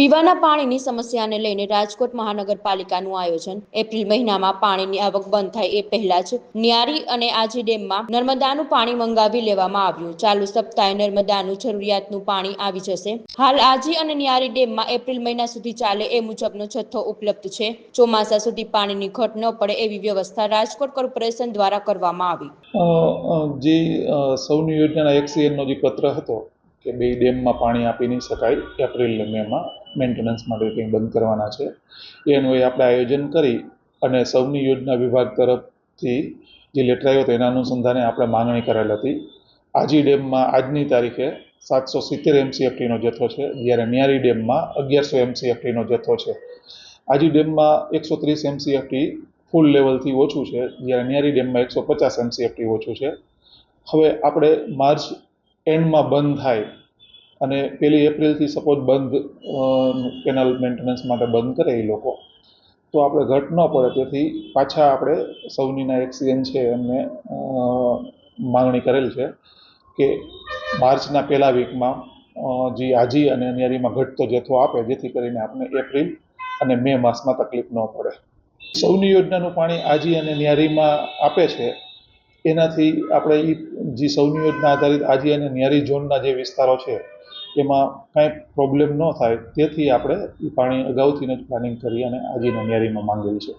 પીવાના પાણીની સમસ્યાને લઈને રાજકોટ મહાનગરપાલિકાનું આયોજન. એપ્રિલ મહિનામાં પાણીની આવક બંધ થાય એ પહેલા જ ન્યારી અને આજી ડેમમાં નર્મદાનું પાણી મંગાવી લેવામાં આવ્યું. ચાલુ સપ્તાહે નર્મદાનું જરૂરિયાતનું પાણી આવી જશે. હાલ આજી અને ન્યારી ડેમમાં એપ્રિલ મહિના સુધી ચાલે એ મુજબનો જથ્થો ઉપલબ્ધ છે. ચોમાસા સુધી પાણીની ઘટ ન પડે એવી વ્યવસ્થા રાજકોટ કોર્પોરેશન દ્વારા કરવામાં આવી. જે સૌની યોજનાના એક્સીએનનો જે પત્ર હતો કે બે ડેમમાં પાણી આપી નહીં શકાય એપ્રિલ મેમાં મેન્ટેનન્સ માટે કંઈ બંધ કરવાના છે. એનું એ આપણે આયોજન કરી અને સૌની યોજના વિભાગ તરફથી જે લેટર આવ્યો હતો, એના અનુસંધાને આપણે માંગણી કરેલ હતી. આજી ડેમમાં આજની તારીખે સાતસો સિત્તેર એમસીએફટીનો જથ્થો છે. જ્યારે ન્યારી ડેમમાં અગિયારસો એમસીએફટીનો જથ્થો છે. આજી ડેમમાં એકસો ત્રીસ એમસીએફટી ફૂલ લેવલથી ઓછું છે. જ્યારે ન્યારી ડેમમાં એકસો પચાસ એમસીએફટી ઓછું છે. હવે આપણે માર્ચ એન્ડમાં બંધ થાય અને પેલી એપ્રિલથી સપોઝ બંધ કેનાલ મેન્ટેનન્સ માટે બંધ કરે એ લોકો, તો આપણે ઘટ ન પડે. તેથી પાછા આપણે સૌનીના એક્સિડન્ટ છે એમને માગણી માંગણી કરેલ છે કે માર્ચના પહેલા વીકમાં જે આજી અને અન્યારીમાં ઘટતો જથ્થો આપે, જેથી કરીને આપણે એપ્રિલ અને મે માસમાં તકલીફ ન પડે. સૌની યોજનાનું પાણી આજી અને ન્યારીમાં આપે છે. એનાથી આપણે એ જે સૌની યોજના આધારિત આજી અને ન્યારી ઝોનના જે વિસ્તારો છે એમાં કાંઈ પ્રોબ્લેમ ન થાય. તેથી આપણે એ પાણી અગાઉથી જ પ્લાનિંગ કરી અને આજી અને ન્યારીમાં માંગેલ છે.